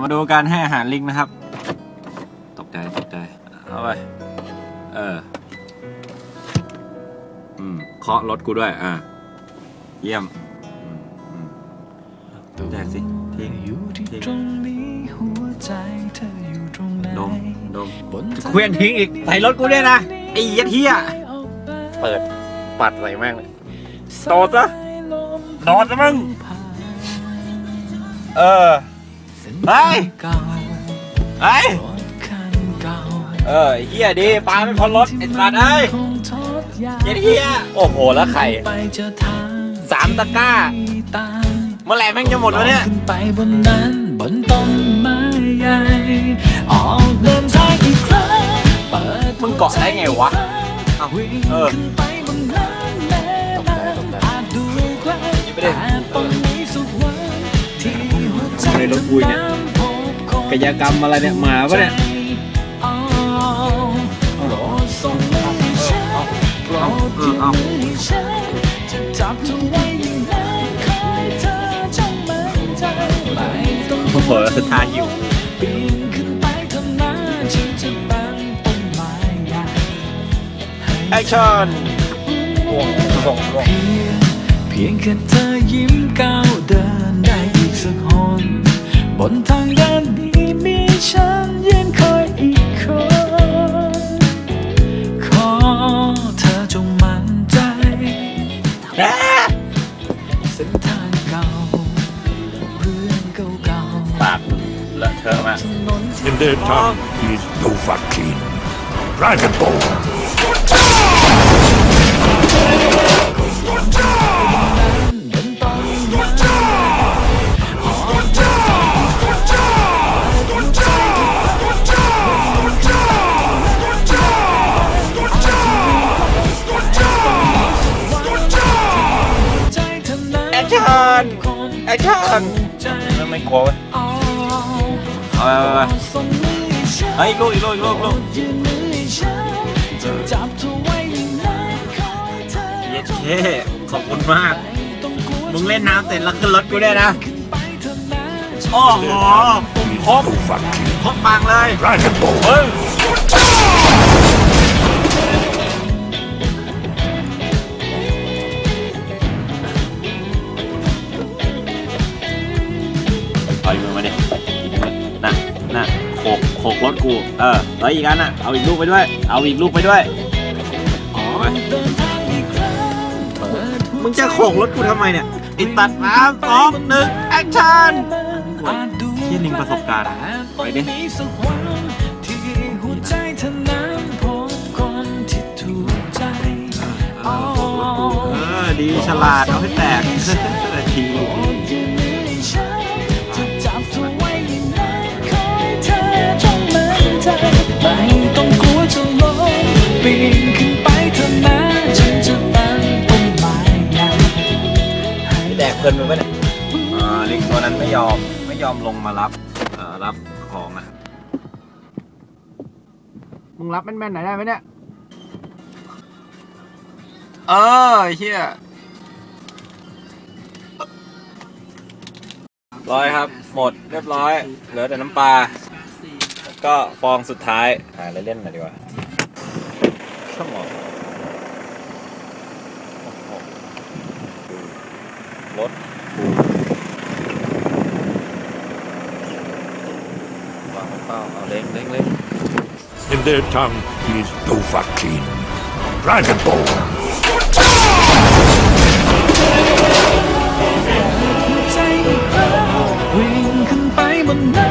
เรามาดูการให้อาหารลิงนะครับ ตกใจตกใจ เอาไป เออ อืมเคาะรถกูด้วย อะเยี่ยมอืมอืมแดกสิทิ้งอยู่ที่ทิ้งตรงนี้หัวใจเธออยู่ตรงไหนดมดมบนเคลื่อนทิ้งอีก ใส่รถกูด้วยนะ ไอ้เหี้ยเหี้ยออกไปเปิด ปัดใส่แม่งเลยโดดซะลมโดดซะมึงผ่านเออ เส้นเฮ้ทายงเก่าไอ้ยรถคันเก่าเออไอ้เหี้ยดีปลาไม่พ้นรถไอ้สัตว์เอ้ยคงทอดยาเหี้ยเหี้ยโอ้โหแล้วไข่ไปเจอทางสามตะกร้าที่ต่างเมื่อไหร่แม่งจะหมดวะเนี่ยขึ้นไปบนนั้นบนต้นไม้ใหญ่ออกเดินทางอีกครั้งเปิดมึงเกาะได้ไงวะเอ้าวิ่งเอ รถกูเนี่ยกายกรรมอะไรเนี่ยหมาปะเนี่ยเอาโปรดส่งมือให้โปรอให้ฉันจะจับเธอไว้อย่าอยอจ้องมันใจไม่ต้องโอ้โหทาอยู่ปีนขึ้นไปเท่านั้นฉันจะเป็นต้นไม้ใหญ่แอคชั่นห่วงส่งห่วงเพียงเพียงแค่เธอยิ้มก้าวเดินได้อีกสักหน บนทางเดินนี้มีฉันยืนคอยอีกคน ขอเธอจงมั่นใจเส้นทางเก่าเรื่องเก่าปากเลอะเทอะมากๆถนนที่ In their tongue is Dovahkiin. Dragon Ball. แอคชั่นใจแล้วไม่กลัวเว้ยเอาเอาไปไปไปส่งมือให้ฉันเฮ้ยอีกลูกอีกลูกอีกลูกอีกลูกยื่นมือให้ฉันจะจับเธอไว้อย่างนั้นคอยเธอเย็ดเท่ขอบคุณมากต้องกลัวมึงเล่นน้ำเสร็จแล้วขึ้นรถกูด้วยนะขึ้นไปเถอะนะโอ้โห Is Hop. Dovahkiin. ครบปังเลย Dragon Ball. เฮ้ย น่ะน่ะโขกโขกรถกู เออแล้วอีกอันน่ะ เอาอีกลูกไปด้วย เอาอีกลูกไปด้วยอ๋อไปเดินทางอีกครั้งเปิดหัวมึงจะโขกรถกูทำไมเนี่ยไอ้ตัดน้ำสองหนึ่งแอคชั่นอาจดูเหี้ยลิงประสบการณ์แต่ไปดิต้องมีสักวันที่หัวใจเธอนั้นพบคนที่ถูกใจเออโขกรถกูเออดีฉลาดเอาให้แตกที แดกเพลินไปปะเนี่ยอ่าลิงตัวนั้นไม่ยอมไม่ยอมลงมารับเอ่อรับของนะครับมึงรับแม่นๆหน่อยได้ไหมเนี่ย เออไอ้เฮียร้อยครับ หมดเรียบร้อย เหลือแต่น้ำปลาแล้วก็ฟองสุดท้ายหาอะไรเล่นหน่อยดีกว่าช่างหมอโอ้โห รถวางเป้าเอาเล็งเล็งเล็ง In their tongue is Dovahkiin. Dragon Ball. ใจอีกครั้งวิ่งขึ้นไปบนนั้น